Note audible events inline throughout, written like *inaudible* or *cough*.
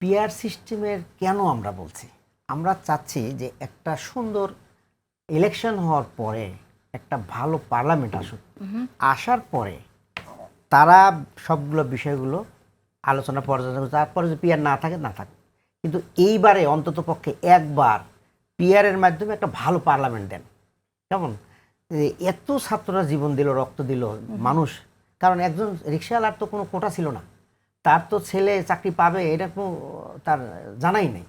Peer সিস্টেমের কেন আমরা বলছি? আমরা চাচ্ছি যে একটা সুন্দর ইলেকশন হওয়ার পরে একটা ভালো পার্লামেন্ট আসুক। আসার পরে তারা সবগুলো বিষয়গুলো আলোচনা পর্যালোচনা করে তারপরে যদি পিয়ার না থাকে না থাকে। কিন্তু এইবারে অন্তত পক্ষে একবার পিয়ারের মাধ্যমে একটা ভালো পার্লামেন্ট দেন। কেমন? এত ছাত্ররা জীবন দিল রক্ত দিল মানুষ। কারণ একজন রিক্সাওয়ালার তো কোনো কোটা ছিল না। তার তো ছেলে চাকরি পাবে এটা কোনো তার জানাই নেই।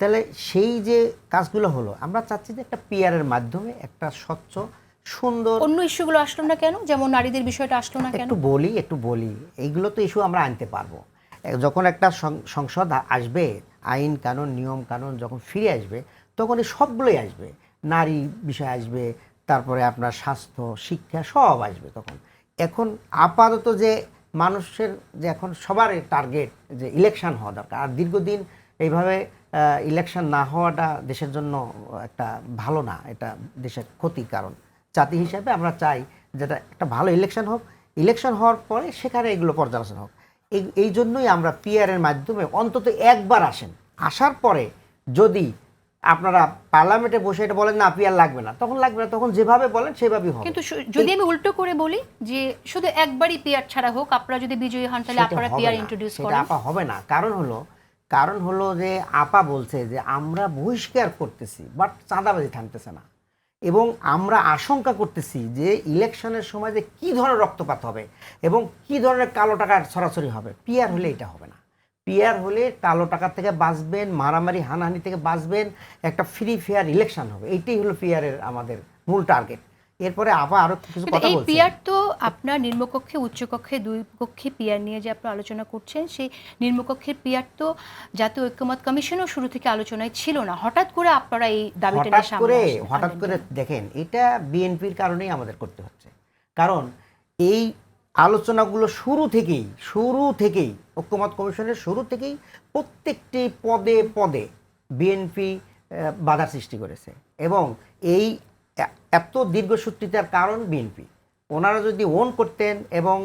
তাহলে সেই যে কাজগুলো হলো আমরা চাচ্ছি যে একটা পিয়ারের মাধ্যমে একটা স্বচ্ছ সুন্দর অন্য ইস্যুগুলো আসলো না কেন? যেমন নারীদের বিষয়টা আসলো না কেন? একটু বলি একটু বলি এইগুলো তো ইস্যু আমরা আনতে পারব। যখন একটা সংসদ আসবে আইন কানুন নিয়ম কানুন যখন ফিরে আসবে তখন এই সবগুলোই আসবে। নারী বিষয় আসবে তারপরে আপনার স্বাস্থ্য শিক্ষা সব আসবে তখন। এখন আপাতত যে মানুষের যে এখন সবার টার্গেট যে ইলেকশন হওয়া দরকার। আর দীর্ঘদিন এইভাবে ইলেকশন না হওয়াটা দেশের জন্য একটা ভালো না, এটা দেশের ক্ষতির কারণ। জাতি হিসাবে আমরা চাই যেটা একটা ভালো ইলেকশন হোক ইলেকশন হওয়ার পরে সেখানে এগুলো পর্যালোচনা হোক। এই এই জন্যই আমরা পিআরের মাধ্যমে অন্তত একবার আসেন। আসার পরে যদি আপনারা পার্লামেন্টে বসে এটা বলেন না পিআর লাগবে না। তখন লাগবে না তখন যেভাবে বলেন সেভাবেই হবে। কিন্তু যদি আমি উল্টো করে বলি যে শুধু একবারই পিয়ার ছাড়া হোক আপনারা যদি বিজয়ী হন তাহলে আপনারা পিয়ার ইন্ট্রোডিউস করেন। আপা হবে না। কারণ হলো কারণ হলো যে আপা বলছে যে আমরা বহিষ্কার করতেছি বাট চাঁদাবাজি থামতেছে না। এবং আমরা আশঙ্কা করতেছি যে ইলেকশনের সময় যে কি ধরনের রক্তপাত হবে এবং কি ধরনের কালো টাকার ছড়াছড়ি হবে পিয়ার হলে এটা হবে না। পিয়ার হলে কালো টাকা থেকে বাঁচবেন মারামারি হানাহানি থেকে বাঁচবেন একটা ফ্রি ফেয়ার ইলেকশন হবে। এইটাই হলো পিয়ারের আমাদের মূল টার্গেট এরপরে আবার আরও কিছু কথা বলছে পিয়ার তো আপনার নিম্নকক্ষে উচ্চকক্ষে দুই কক্ষে পিয়ার নিয়ে যে আপনারা আলোচনা করছেন সেই নিম্নকক্ষের পিয়ার তো জাতীয় ঐক্যমত কমিশনও শুরু থেকে আলোচনায় ছিল না। হঠাৎ করে আপনারা এই দাবিটা নিয়ে সামনে করে হঠাৎ করে দেখেন এটা বিএনপির কারণেই আমাদের করতে হচ্ছে। কারণ এই আলোচনাগুলো শুরু থেকেই শুরু থেকেই ঐক্যমত কমিশনের শুরু থেকেই প্রত্যেকটি পদে পদে বিএনপি বাধার সৃষ্টি করেছে এবং এই এত দীর্ঘসূত্রিতার কারণ বিএনপি। ওনারা যদি ওন করতেন এবং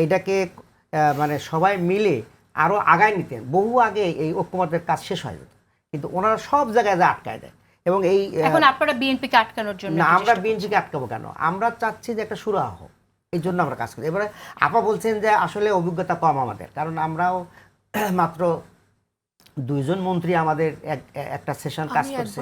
এইটাকে আহ, মানে সবাই মিলে আরও আগায় নিতেন বহু আগে এই ঐক্যমতের কাজ শেষ হয়ে যেত। কিন্তু ওনারা সব জায়গায় যা আটকায় দেয় এবং এই এখন আপনারা বিএনপিকে আটকানোর জন্য না আমরা বিএনপিকে আটকাবো কেন? আমরা চাচ্ছি যে একটা সুরাহ হোক। এই জন্য আমরা কাজ করি। এবারে আপা বলছেন যে আসলে অভিজ্ঞতা কম আমাদের কারণ আমরাও *clears throat* মাত্র দুইজন মন্ত্রী আমাদের এক- একটা সেশন কাজ করছে।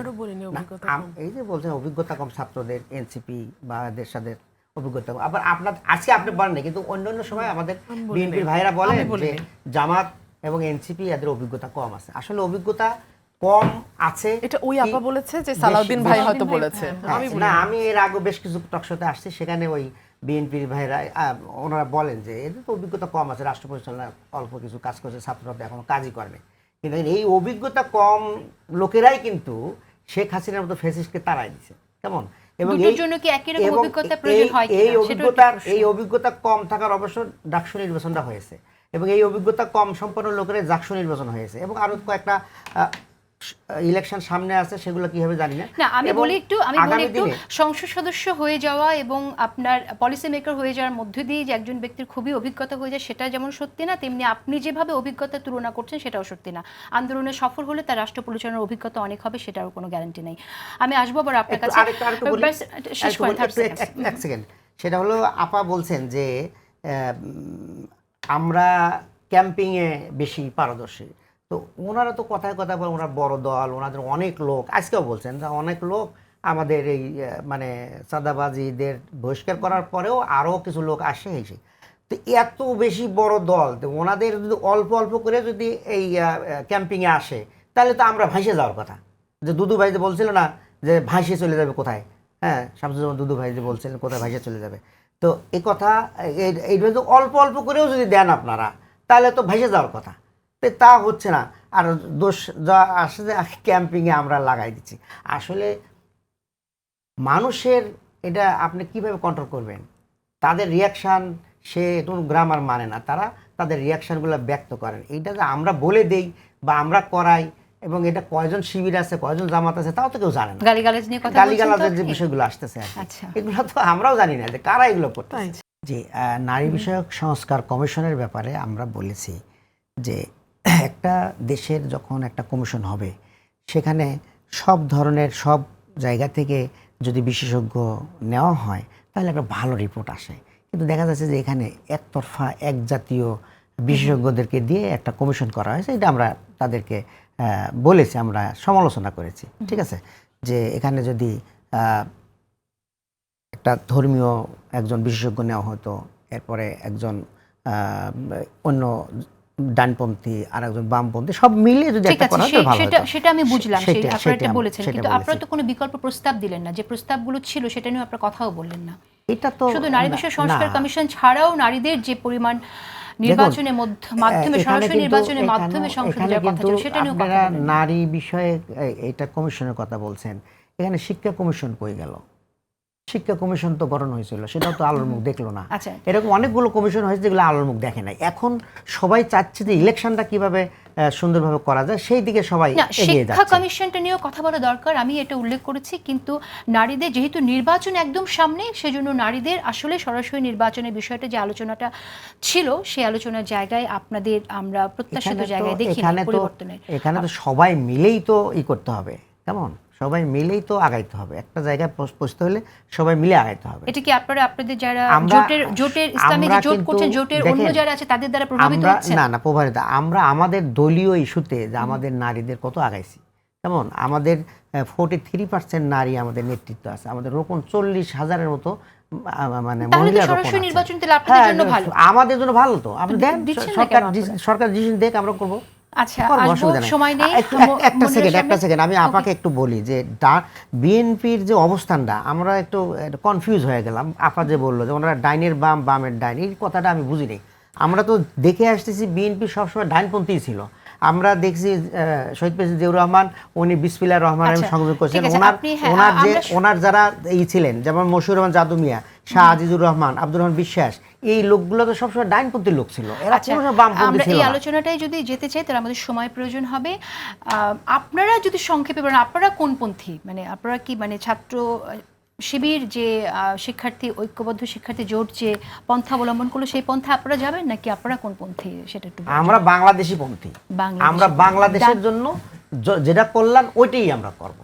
এই যে বলছেন অভিজ্ঞতা কম ছাত্রদের এনসিপি বা সাথে অভিজ্ঞতা কম। আবার আপনার আজকে আপনি বলেন না, কিন্তু অন্য অন্য সময় আমাদের বিএনপির। ভাইরা বলেন। যে জামাত এবং এনসিপি এদের অভিজ্ঞতা কম আছে। আসলে অভিজ্ঞতা কম আছে এটা ওই আপা বলেছে যে সালাউদ্দিন ভাই হয়তো বলেছে। হ্যাঁ, আমি হ্যাঁ, না আমি এর আগে বেশ কিছু টকশোতে আসছি সেখানে ওই বিএনপির ভাইরা ওনারা বলেন যে এদের তো অভিজ্ঞতা কম আছে রাষ্ট্র পরিচালনা অল্প কিছু কাজ করছে ছাত্ররা এখনও কাজই করেনি কিন্তু এই অভিজ্ঞতা কম লোকেরাই কিন্তু শেখ হাসিনার মতো ফেসিসকে তাড়াই দিছে কেমন? দুটোর জন্য কি একই রকম এবং অভিজ্ঞতা প্রয়োজন এই- হয় অভিজ্ঞতা এই অভিজ্ঞতা কম থাকার অবশ্য ডাকসু নির্বাচনটা হয়েছে। এবং এই অভিজ্ঞতা কম সম্পন্ন লোকের জাকসু নির্বাচন হয়েছে। এবং আরও কয়েকটা ইলেকশন সামনে আছে সেগুলো কীভাবে জানি না। না আমি বলি একটু আমি বলি একটু সংসদ সদস্য হয়ে যাওয়া এবং আপনার পলিসি মেকার হয়ে যাওয়ার মধ্য দিয়ে যে একজন ব্যক্তির খুবই অভিজ্ঞতা হয়ে যায় সেটা যেমন সত্যি না তেমনি আপনি যেভাবে অভিজ্ঞতা তুলনা করছেন সেটাও সত্যি না। আন্দোলনে সফল হলে তার রাষ্ট্র পরিচালনার অভিজ্ঞতা অনেক হবে সেটারও কোনো গ্যারান্টি নেই। আমি আসব আবার আপনার কাছে। শেষ আরেকটু করেন বলি, 30 একটু এক- সেকেন্ড সেটা হলো আপা বলছেন যে আমরা ক্যাম্পিংয়ে বেশি পারদর্শী। তো ওনারা তো কথায় কথায় বলে ওনারা বড় দল, ওনাদের অনেক লোক, আজকেও বলছেন যে অনেক লোক আমাদের এই মানে চাঁদাবাজিদের বহিষ্কার করার পরেও আরও কিছু লোক আসে এসে। তো এত বেশি বড় দল, তো ওনাদের যদি অল্প অল্প করে যদি এই ক্যাম্পিংয়ে আসে, তাহলে তো আমরা ভাসে যাওয়ার কথা। যে দুদু ভাই যে বলছিল না যে ভাসে চলে যাবে কোথায়? হ্যাঁ শামসুজ্জামান দুদু ভাই যে বলছিলেন কোথায় ভাসে চলে যাবে। তো এই কথা এই- অল্প অল্প করেও যদি দেন আপনারা, তাহলে তো ভেসে যাওয়ার কথা। তো হচ্ছে না আর দোষ যা আসে যে ক্যাম্পিংয়ে আমরা লাগাই দিচ্ছি আসলে মানুষের এটা আপনি কীভাবে কন্ট্রোল করবেন তাদের রিয়াকশান সে কোনো গ্রামার মানে না তারা তাদের রিয়াকশানগুলো ব্যক্ত করেন এইটা যে আমরা বলে দেই বা আমরা করাই এবং এটা কয়জন শিবির আছে কয়জন জামাত আছে তাও তো কেউ জানে না গালিগালাজ নিয়ে কথা গালিগালাজের যে? বিষয়গুলো আসতেছে। আচ্ছা। এগুলো তো আমরাও জানি না যে কারা এগুলো করতে। জি আহ, নারী বিষয়ক সংস্কার কমিশনের ব্যাপারে আমরা বলেছি যে একটা দেশের যখন একটা কমিশন হবে, সেখানে সব ধরনের, সব জায়গা থেকে যদি বিশেষজ্ঞ নেওয়া হয়, তাহলে একটা ভালো রিপোর্ট আসে। কিন্তু দেখা যাচ্ছে যে এখানে একতরফা এক জাতীয় বিশেষজ্ঞদেরকে দিয়ে একটা কমিশন করা হয়েছে, এটা আমরা তাদেরকে বলেছি, আমরা সমালোচনা করেছি, ঠিক আছে? যে এখানে যদি একটা ধর্মীয় একজন বিশেষজ্ঞ নেওয়া হতো, এরপরে একজন অন্য ডানপন্থী আর একজন বামপন্থী সব মিলিয়ে যদি একটা করা হতো ভালো সেটা সেটা আমি বুঝলাম সেটা- আপনারা বলেছেন কিন্তু আপনারা তো কোনো বিকল্প প্রস্তাব দিলেন না যে প্রস্তাবগুলো ছিল সেটা নিয়ে আপনারা কথাও বললেন না। এটা তো শুধু নারী না- বিষয় সংস্কার কমিশন ছাড়াও নারীদের যে পরিমাণ নির্বাচনের মাধ্যমে সরাসরি নির্বাচনের মাধ্যমে সংসদে কথা সেটা নিয়েও কথা। নারী বিষয়ে এটা কমিশনের কথা বলছেন। এখানে শিক্ষা কমিশন কই গেল? শিক্ষা কমিশন তো গঠন হয়েছিল সেটাও তো আলোর মুখ দেখল না। আচ্ছা। এরকম অনেকগুলো কমিশন হয়েছে যেগুলো আলোর মুখ দেখে নাই। এখন সবাই চাচ্ছে যে ইলেকশনটা কীভাবে সুন্দরভাবে করা যায় সেই দিকে সবাই শিক্ষা কমিশনটা নিয়েও কথা বলা দরকার আমি এটা উল্লেখ করেছি কিন্তু নারীদের যেহেতু নির্বাচন একদম সামনে সেজন্য নারীদের আসলে সরাসরি নির্বাচনের বিষয়টা যে আলোচনাটা ছিল সেই আলোচনার জায়গায় আপনাদের আমরা প্রত্যাশিত জায়গায় দেখি এখানে তো সবাই মিলেই তো ই করতে হবে কেমন? সবাই মিলেই তো আগাইতে হবে। একটা জায়গায় পৌঁছ- পৌঁছতে হলে সবাই মিলে আগাইতে হবে। এটা কি আপনারা আপনাদের যারা জোটের জোটের ইসলামী যে জোট করছেন জোটের অন্য যারা আছে তাদের দ্বারা প্রভাবিত হচ্ছে না না প্রভাবিত। আমরা আমাদের দলীয় ইস্যুতে যে আমাদের নারীদের কত আগাইছি। কেমন আমাদের ফোর্টি থ্রি পার্সেন্ট নারী আমাদের নেতৃত্ব আছে। আমাদের রোপণ চল্লিশ হাজারের মতো মানে মহিলা হ্যাঁ, জন্য ভালো। আমাদের জন্য ভালো তো। আপনি দেন সরকার? সরকার ডিসিশন দেখ আমরা করব। আচ্ছা। সময় নেই একটা সেকেন্ড একটা সেকেন্ড আমি আপাকে একটু বলি যে বিএনপির যে অবস্থানটা আমরা একটু কনফিউজ হয়ে গেলাম। আপা যে বলল যে ওনারা ডাইনের বাম বামের ডাইন এই কথাটা আমি বুঝিনি। আমরা তো দেখে আসতেছি বিএনপি সবসময় ডাইনপন্থী ছিল। আমরা দেখছি শহীদ প্রেসিডেন্ট জিয়াউর রহমান উনি বিসমিল্লাহ রহমান আমি আচ্ছা, সংযোগ করছেন। ওনার হ্যাঁ, ওনার যে ওনার যারা ই ছিলেন যেমন মশিউর রহমান জাদু মিয়া শাহ আজিজুর রহমান আব্দুর রহমান বিশ্বাস এই লোকগুলো তো সবসময় ডাইনপন্থী লোক ছিল। এরা আচ্ছা কোনো বামপন্থী আমরা ছিল এই আলোচনাটাই যদি যেতে চাই তাহলে আমাদের সময় প্রয়োজন হবে। আহ, আপনারা যদি সংক্ষেপে বলেন আপনারা কোনপন্থী মানে আপনারা কি মানে ছাত্র শিবির যে আহ, শিক্ষার্থী ঐক্যবদ্ধ শিক্ষার্থী জোট যে পন্থা অবলম্বন করল সেই পন্থা আপনারা যাবেন নাকি আপনারা কোন পন্থী সেটা একটু আমরা বাংলাদেশি পন্থী। আমরা বাংলাদেশের জন্য যেটা করলাম ওইটাই আমরা করব।